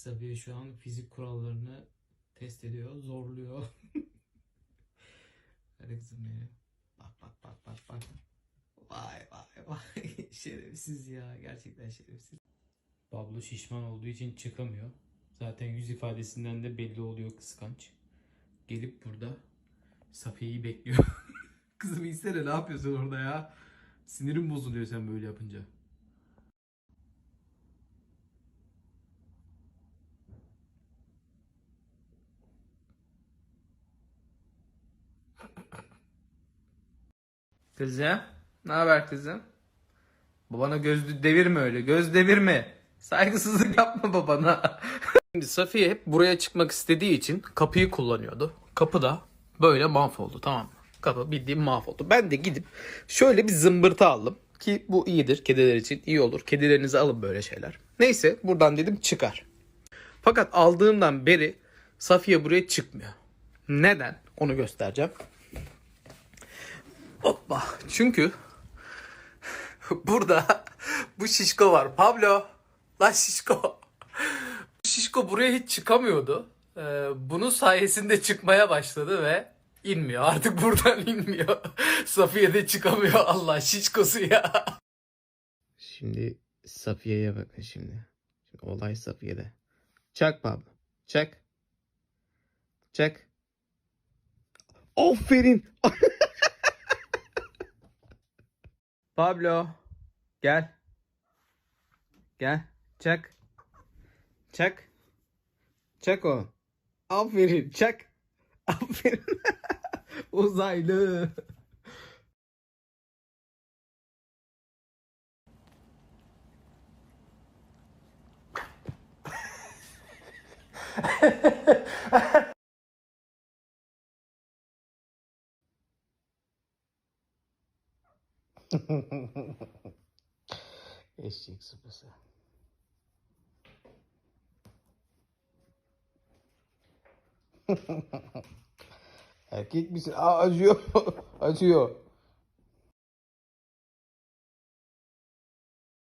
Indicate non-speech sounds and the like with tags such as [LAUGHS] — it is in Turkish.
Safiye şu an fizik kurallarını test ediyor, zorluyor. [LAUGHS] Hadi kızım benim. Bak bak bak bak bak. Vay vay vay. [LAUGHS] şerefsiz ya. Gerçekten şerefsiz. Pablo şişman olduğu için çıkamıyor. Zaten yüz ifadesinden de belli oluyor kıskanç. Gelip burada Safiye'yi bekliyor. [LAUGHS] Kızım istene ne yapıyorsun orada ya? Sinirim bozuluyor sen böyle yapınca. Kızım, ne haber kızım? Babana göz devirme öyle, göz devirme. Saygısızlık yapma babana. [LAUGHS] Şimdi Safiye hep buraya çıkmak istediği için kapıyı kullanıyordu. Kapı da böyle mahvoldu tamam mı? Kapı bildiğim mahvoldu. Ben de gidip şöyle bir zımbırtı aldım. Ki bu iyidir. Kediler için iyi olur. Kedilerinizi alın böyle şeyler. Neyse buradan dedim çıkar. Fakat aldığımdan beri Safiye buraya çıkmıyor. Neden? Onu göstereceğim. Hoppa. Çünkü burada bu şişko var. Pablo. Lan şişko. Bu şişko buraya hiç çıkamıyordu. Ee, bunun sayesinde çıkmaya başladı ve inmiyor. Artık buradan [LAUGHS] inmiyor. Safiye de çıkamıyor. Allah şişkosu ya. Şimdi Safiye'ye bakın şimdi. şimdi olay Safiye'de. Çak Pablo. Çak. Çak. Aferin. [LAUGHS] Pablo. Gel. Gel. Çak. Çak. Çak o. Aferin. Çak. Aferin. [LAUGHS] Uzaylı. [LAUGHS] [LAUGHS] Eşek sıpası. [LAUGHS] Erkek misin? Aa acıyor. [LAUGHS] acıyor.